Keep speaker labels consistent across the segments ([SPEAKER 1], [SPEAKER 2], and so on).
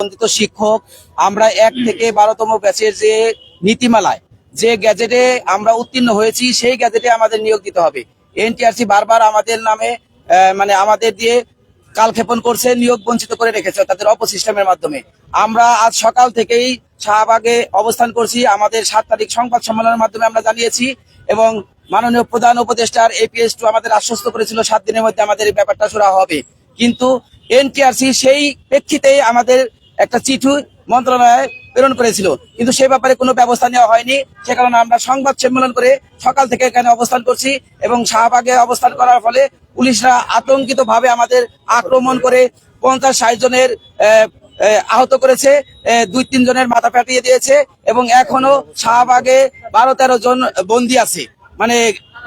[SPEAKER 1] বঞ্চিত শিক্ষক আমরা এক থেকে বারোতম ব্যাচের যে নীতিমালায়, যে গ্যাজেটে আমরা উত্তীর্ণ হয়েছি, সেই গ্যাজেটে আমাদের নিয়োগ দিতে হবে। এনটিআরসি বারবার আমাদের নামে মানে আমাদের দিয়ে কালক্ষেপণ করছে, নিয়োগ বঞ্চিত করে রেখেছে তাদের অপসিস্টেমের মাধ্যমে। আমরা আজ সকাল থেকেই শাহবাগে অবস্থান করছি, আমাদের সাত তারিখ সংবাদ সম্মেলনের মাধ্যমে আমরা জানিয়েছি এবং মাননীয় প্রধান উপদেষ্টার এপিএস টু আমাদের আশ্বস্ত করেছিল, সাত দিনের মধ্যে আমাদের এই ব্যাপারটা শুরু হবে। কিন্তু এনটিআরসি সেই প্রেক্ষিতে আমাদের একটা চিঠি মন্ত্রণালয়ে প্রেরণ করেছিল। কিন্তু সে ব্যাপারে কোনো ব্যবস্থা নেওয়া হয়নি। সে কারণে আমরা সংবাদ সম্মেলন করে সকাল থেকে এখানে অবস্থান করছি এবং শাহবাগে অবস্থান করার ফলে পুলিশরা আতঙ্কিত ভাবে আমাদের আক্রমণ করে পঞ্চাশ ষাট জনের আহ, আহ, আহত করেছে। দুই তিন জনের মাথা ফাটিয়ে দিয়েছে এবং এখনও শাহবাগে বারো তেরো জন বন্দি আছে মানে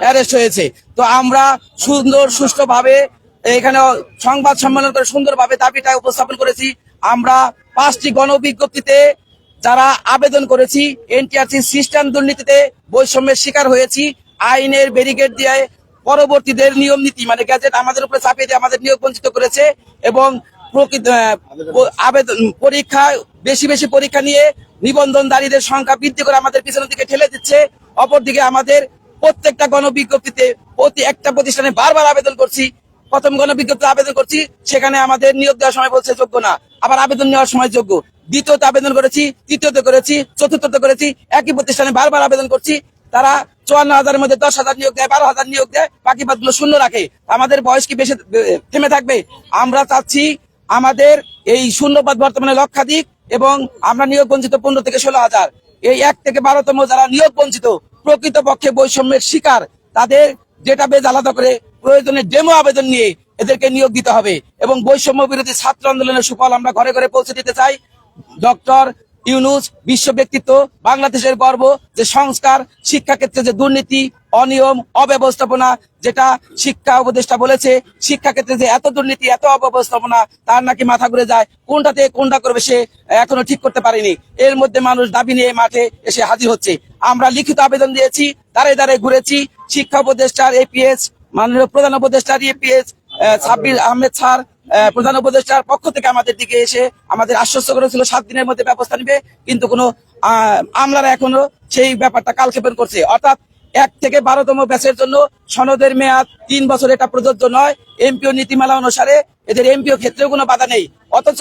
[SPEAKER 1] অ্যারেস্ট হয়েছে। তো আমরা সুন্দর সুষ্ঠুভাবে এখানে সংবাদ সম্মেলন করে সুন্দরভাবে দাবিটা উপস্থাপন করেছি। আমরা পাঁচটি গণবিজ্ঞপ্তিতে যারা আবেদন করেছি, এনটিআরসি সিস্টেম দুর্নীতিতে বৈষম্যের শিকার হয়েছি, আইনের ব্যারিকেড দিয়ে পরবর্তীদের নিয়ম নীতি মানে গ্যাজেট আমাদের উপরে চাপিয়ে দিয়ে আমাদের নিয়োগ বঞ্চিত করেছে এবং আবেদন, পরীক্ষা, বেশি বেশি পরীক্ষা নিয়ে নিবন্ধনধারীদের সংখ্যা বৃদ্ধি করে আমাদের পিছনের দিকে ঠেলে দিচ্ছে। অপরদিকে আমাদের প্রত্যেকটা গণবিজ্ঞপ্তিতে প্রতি একটা প্রতিষ্ঠানে বারবার আবেদন করছি প্রথম গণবিজ্ঞপ্তি আবেদন করছি, সেখানে আমাদের নিয়োগ দেওয়ার সময় বলছে যোগ্য না, আবার আবেদন নেওয়ার সময় যোগ্য। দ্বিতীয়তে আবেদন করেছি, তৃতীয়তে করেছি, চতুর্থতে করেছি, একই প্রতিষ্ঠানে বারবার আবেদন করছি। তারা চুয়ান্ন হাজারের মধ্যে দশ হাজার নিয়োগ দেয়, বারো হাজার নিয়োগ দেয়, বাকি পদগুলো শূন্য রাখে। আমাদের বয়স কি বেশি থেমে থাকবে? আমরা চাচ্ছি আমাদের এই শূন্যপদ বর্তমানে লক্ষাধিক এবং আমরা নিয়োগ বঞ্চিত পনেরো থেকে ষোলো হাজার। এই এক থেকে বারোতম যারা নিয়োগ বঞ্চিত প্রকৃত পক্ষে বৈষম্যের শিকার, তাদের যেটা ডেটাবেজ আলাদা করে প্রয়োজনে ডেমো আবেদন নিয়ে এদেরকে নিয়োগ দিতে হবে। এবং বৈষম্য বিরোধী ছাত্র আন্দোলনের সুফল আমরা ঘরে ঘরে পৌঁছে দিতে চাই। ডক্টর ইউনুস বিশ্ব ব্যক্তিত্ব, বাংলাদেশের গর্ব, যে সংস্কার শিক্ষা ক্ষেত্রে যে দুর্নীতি, অনিয়ম, অব্যবস্থাপনা, যেটা শিক্ষা উপদেষ্টা বলেছে শিক্ষা ক্ষেত্রে যে এত দুর্নীতি, এত অব্যবস্থাপনা, তার নাকি মাথা ঘুরে যায়। কোনটাতে কোনটা করবে সে এখনও ঠিক করতে পারেনি। এর মধ্যে মানুষ দাবি নিয়ে মাঠে এসে হাজির হচ্ছে। আমরা লিখিত আবেদন দিয়েছি দাঁড়ে দাঁড়ে ঘুরেছি। শিক্ষা উপদেষ্টার এপিএস মাননীয় প্রধান উপদেষ্টার এপিএস সাব্বির আহমেদ স্যার প্রধান উপদেষ্টার পক্ষ থেকে আমাদের দিকে এসে আমাদের আশ্বস্ত করেছিল, সাত দিনের মধ্যে ব্যবস্থা নিবে। কিন্তু কোনো আমলারা এখনও সেই ব্যাপারটা কালক্ষেপণ করছে। অর্থাৎ এক থেকে বারোতম ব্যাচের জন্য সনদের মেয়াদ তিন বছর, এটা প্রযোজ্য নয়। এমপিও নীতিমালা অনুসারে এদের এমপিও ক্ষেত্রেও কোনো বাধা নেই। অথচ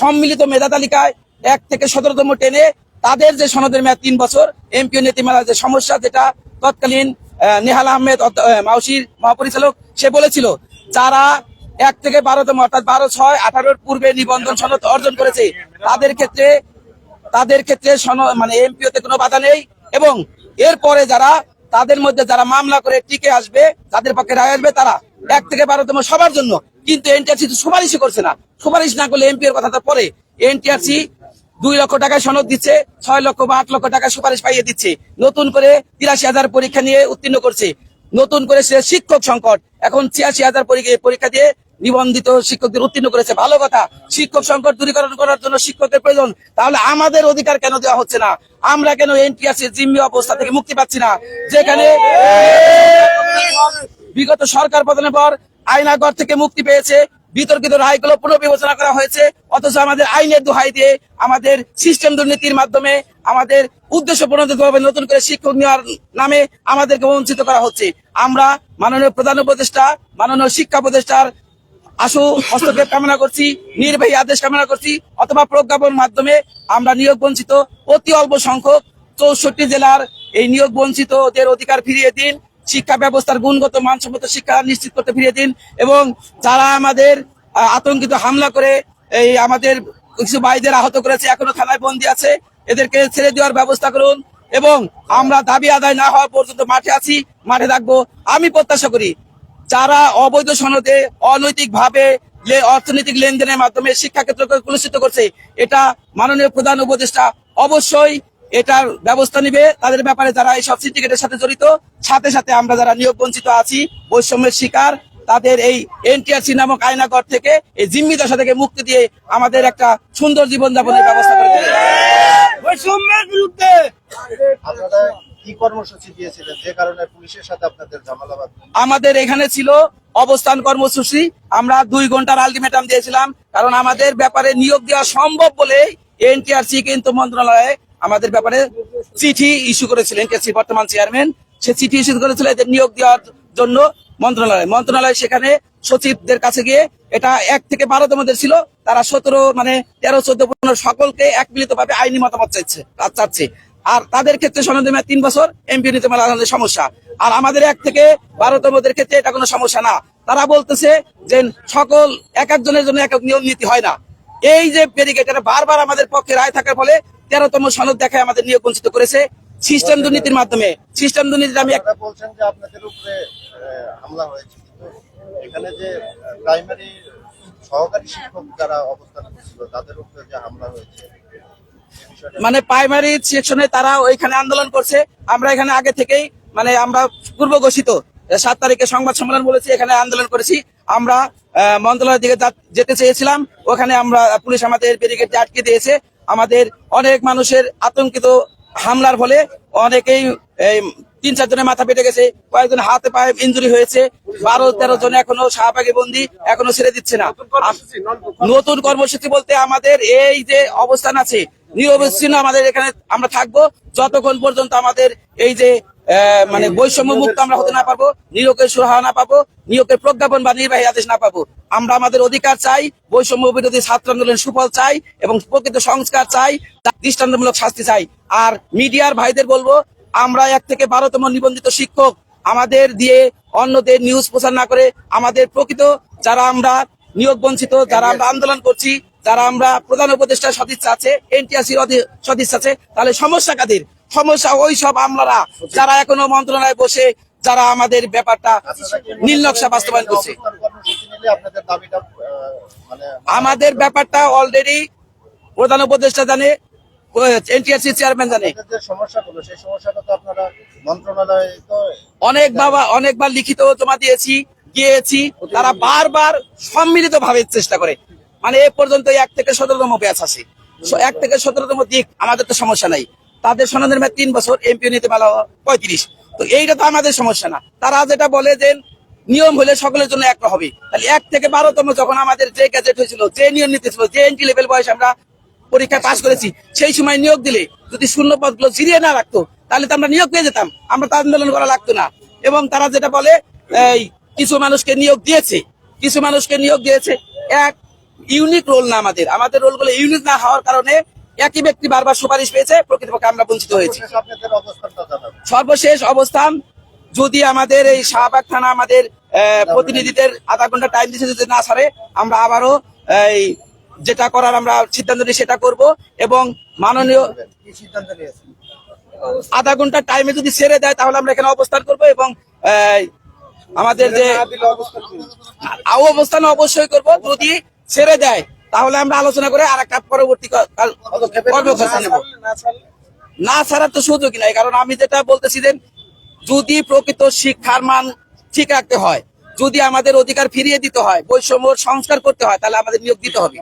[SPEAKER 1] সম্মিলিত মেধা তালিকায় এক থেকে সতেরোতম টেনে তাদের যে সনদের মেয়াদ তিন বছর, এমপিও নীতিমালার যে সমস্যা, যেটা তৎকালীন নেহাল আহমেদ মাউসির মহাপরিচালক, সে বলেছিল, যারা এক থেকে বারোতম অর্থাৎ বারো ছয় আঠারোর পূর্বে নিবন্ধন সনদ অর্জন করেছে, তাদের ক্ষেত্রে তাদের ক্ষেত্রে মানে এমপিওতে কোনো বাধা নেই এবং এরপরে যারা, তাদের মধ্যে যারা মামলা করে টিকে আসবে তাদের পক্ষে রায় আসবে, তারা এক থেকে বারোতম সবার জন্য। কিন্তু এনটিআরসি সুপারিশই করছে না। সুপারিশ না করলে এমপি এর কথা তো পরে। এনটিআরসি দুই লক্ষ টাকায় সনদ দিচ্ছে, ছয় লক্ষ বা আট লক্ষ টাকা সুপারিশ পাইয়ে দিচ্ছে। নতুন করে তিরাশি হাজার পরীক্ষা নিয়ে উত্তীর্ণ করছে। নতুন করে সে শিক্ষক সংকট। এখন ছিয়াশি হাজার পরীক্ষা- দিয়ে নিবন্ধিত শিক্ষকদের উত্তীর্ণ করেছে। ভালো কথা, শিক্ষক সংকট দূরীকরণ করার জন্য শিক্ষকের প্রয়োজন। তাহলে আমাদের অধিকার কেন দেওয়া হচ্ছে না? আমরা কেন এনটিআরসি জিম্মি অবস্থা থেকে মুক্তি পাচ্ছি না? যেখানে বিগত সরকার পতনের পর আইনাগর থেকে মুক্তি পেয়েছে। বিতর্কিত রায়গুলো পুনর্বিবেচনা করা হয়েছে, অথচ আমাদের আইনের দোহাই দিয়ে আমাদের সিস্টেম দুর্নীতির মাধ্যমে আমাদের উদ্দেশ্য প্রণোদিতভাবে নতুন করে শিক্ষক নেওয়ার নামে আমাদেরকে বঞ্চিত করা হচ্ছে। আমরা মাননীয় প্রধান উপদেষ্টা, মাননীয় শিক্ষা উপদেষ্টার আশু হস্তক্ষেপ কামনা করছি, নির্বাহী আদেশ কামনা করছি, অথবা প্রজ্ঞাপন মাধ্যমে আমরা নিয়োগ বঞ্চিত অতি অল্প সংখ্যক চৌষট্টি জেলার এই নিয়োগ বঞ্চিতদের অধিকার ফিরিয়ে দিন। শিক্ষা ব্যবস্থার গুণগত মানসম্মত শিক্ষা নিশ্চিত করতে ফিরিয়ে দিন এবং যারা আমাদের আতঙ্কিত হামলা করে এই আমাদের কিছু ভাইদের আহত করেছে, এখনও থানায় বন্দী আছে, এদেরকে ছেড়ে দেওয়ার ব্যবস্থা করুন এবং আমরা দাবি আদায় না হওয়া পর্যন্ত মাঠে আছি, মাঠে থাকব। আমি প্রত্যাশা করি যারা অবৈধ সনদে অনৈতিক ভাবে অর্থনৈতিক লেনদেনের মাধ্যমে শিক্ষা ক্ষেত্রকে কলুষিত করছে, এটা মাননীয় প্রধান উপদেষ্টা অবশ্যই এটার ব্যবস্থা নিবে। তাদের ব্যাপারে যারা এই সব সিন্ডিকেটের সাথে জড়িত সাথে সাথে আমরা যারা নিয়োগ বঞ্চিত আছি বৈষম্যের শিকার তাদের এই এনটিআরসি নামক আয়নাগর থেকে এই জিম্মি দশা থেকে মুক্তি দিয়ে আমাদের একটা সুন্দর জীবনযাপনের ব্যবস্থা করে
[SPEAKER 2] বৈষম্যের বিরুদ্ধে!
[SPEAKER 1] আমাদের এখানে ছিল অবস্থান কর্মসূচি। আমরা দুই ঘণ্টার আলটিমেটাম দিয়েছিলাম কারণ আমাদের ব্যাপারে নিয়োগ দেওয়া সম্ভব বলে এনটিআরসি কিন্তু মন্ত্রণালয়ে আমাদের ব্যাপারে চিঠি ইস্যু করেছিল এনটিআরসি বর্তমান চেয়ারম্যান। সে চিঠি ইস্যু করেছিল, এদের নিয়োগ দেওয়ার জন্য মন্ত্রণালয়। মন্ত্রণালয় সেখানে সচিবদের কাছে গিয়ে এটা এক থেকে বারোতমদের ছিল, তারা সতেরো মানে তেরো, চোদ্দ, পনেরো সকলকে এক মিলিত ভাবে আইনি মতামত চাইছে চাচ্ছে। আর তাদের ক্ষেত্রে সনদের মেয়াদ তিন বছর, এমপি নিতে মেলা সমস্যা। আর আমাদের এক থেকে বারোতমদের ক্ষেত্রে এটা কোনো সমস্যা না। তারা বলতেছে যে সকল এক একজনের জন্য এক এক নিয়ম নীতি হয় না। এই যে ব্যারিকেড বারবার আমাদের পক্ষে রায় থাকার ফলে তেরোতম সনদ দেখায় আমাদের নিয়োগ বঞ্চিত করেছে সিস্টেম দুর্নীতির মাধ্যমে। সিস্টেম দুর্নীতির আমি
[SPEAKER 2] বলছেন যে আপনাদের উপরে হামলা হয়েছে। এখানে যে প্রাইমারি সহকারী শিক্ষক যারা অবস্থান ছিল তাদের উপরে যে হামলা হয়েছে
[SPEAKER 1] মানে প্রাইমারি সেকশনে তারা ওইখানে আন্দোলন করছে। আমরা এখানে আগে থেকেই মানে আমরা পূর্ব ঘোষিত সাত তারিখে সংবাদ সম্মেলন বলেছি এখানে আন্দোলন করেছি। আমরা মন্ত্রণালয়ের দিকে যেতে চেয়েছিলাম ওখানে আমরা পুলিশ আমাদের ব্যারিকেড আটকে দিয়েছে। আমাদের অনেক মানুষের আতঙ্কিত হামলার ফলে অনেকেই এই তিন চারজনের মাথা পেটে গেছে কয়েকজন হাতে পায়ে ইঞ্জুরি হয়েছে বারো তেরো জন এখনও শাহবাগে বন্দী এখনও ছেড়ে দিচ্ছে না। নতুন কর্মসূচি বলতে আমাদের এই যে অবস্থান আছে নিরবচ্ছিন্ন আমাদের এখানে আমরা থাকব যতক্ষণ পর্যন্ত আমাদের এই যে মানে বৈষম্য মুক্ত আমরা হতে না পারব, নিয়োগের সুরাহা না পাবো, নিয়োগের প্রজ্ঞাপন বা নির্বাহী আদেশ না পাবো। আমরা আমাদের অধিকার চাই, বৈষম্য বিরোধী ছাত্র আন্দোলনের সুফল চাই এবং প্রকৃত সংস্কার চাই দৃষ্টান্তমূলক শাস্তি চাই। আর মিডিয়ার ভাইদের বলব, আমরা এক থেকে বারোতম নিবন্ধিত শিক্ষক, আমাদের দিয়ে অন্যদের নিউজ প্রচার না করে আমাদের প্রকৃত যারা আমরা নিয়োগ বঞ্চিত, যারা আমরা আন্দোলন করছি, যারা আমরা প্রধান উপদেষ্টা সদিচ্ছা আছে, এনটিআরসির সদিচ্ছা আছে, তাহলে সমস্যা কাদের? সমস্যা ওই সব আমলারা যারা এখনও মন্ত্রণালয়ে বসে, যারা আমাদের ব্যাপারটা
[SPEAKER 2] আপনারা কি মনে
[SPEAKER 1] নীল নকশা বাস্তবায়ন করছে। আমাদের ব্যাপারটা অলরেডি প্রধান উপদেষ্টা জানে, এনটিআরসি চেয়ারম্যান জানে।
[SPEAKER 2] আপনাদের যে সমস্যাগুলো সেই সমস্যাটা তো আপনারা মন্ত্রণালয়ে তো
[SPEAKER 1] অনেক বাবা, অনেকবার লিখিত জমা দিয়েছি গিয়েছি তারা বারবার সম্মিলিত ভাবে চেষ্টা করে। মানে এ পর্যন্ত এক থেকে সতেরোতম ব্যাচ আছে। এক থেকে সতেরোতম দিক, আমাদের তো সমস্যা নাই। তাদের সনদের মেয়াদ তিন বছর এমপি নিতে পারা পঁয়ত্রিশ। তো এইটা তো আমাদের সমস্যা না। তারা যেটা বলে যে নিয়ম হলে সকলের জন্য একটা হবে। তাহলে এক থেকে বারোতম যখন আমাদের যে গ্যাজেট হয়েছিল, যে নিয়ম নীতি ছিল, যে এন্ট্রি লেভেল বয়স আমরা পরীক্ষায় পাশ করেছি, সেই সময় নিয়োগ দিলে যদি শূন্য পদগুলো জিরিয়ে না রাখতো, তাহলে তো আমরা নিয়োগ পেয়ে যেতাম। আমরা তো আন্দোলন করা লাগতো না। এবং তারা যেটা বলে, এই কিছু মানুষকে নিয়োগ দিয়েছে। কিছু মানুষকে নিয়োগ দিয়েছে। এক ইউনিক রোল না আমাদের। আমাদের রোলগুলো ইউনিক না হওয়ার কারণে একই ব্যক্তি বারবার সুপারিশ পেয়েছে প্রকৃতপক্ষে আমরা বঞ্চিত হয়েছি।
[SPEAKER 2] সর্বশেষ
[SPEAKER 1] অবস্থান যদি আমাদের এই শাহবাগ থানা আমাদের প্রতিনিধিদের আধা ঘণ্টা টাইম দিতে যদি না সারে আমরা আবারও এই যেটা করার আমরা সিদ্ধান্ত নিই সেটা করব এবং মাননীয় আধা ঘণ্টা টাইমে যদি ছেড়ে দেয় তাহলে আমরা এখানে অবস্থান করব এবং আমাদের যে
[SPEAKER 2] অবস্থান
[SPEAKER 1] অবশ্যই করব। যদি ছেড়ে দেয় তাহলে আমরা আলোচনা করে আর একটা পরবর্তী না ছাড়ার তো সুযোগই নাই কারণ আমি যেটা বলতেছি যে যদি প্রকৃত শিক্ষার মান ঠিক রাখতে হয় যদি আমাদের অধিকার ফিরিয়ে দিতে হয় বৈষম্য সংস্কার করতে হয় তাহলে আমাদের নিয়োগ দিতে হবে।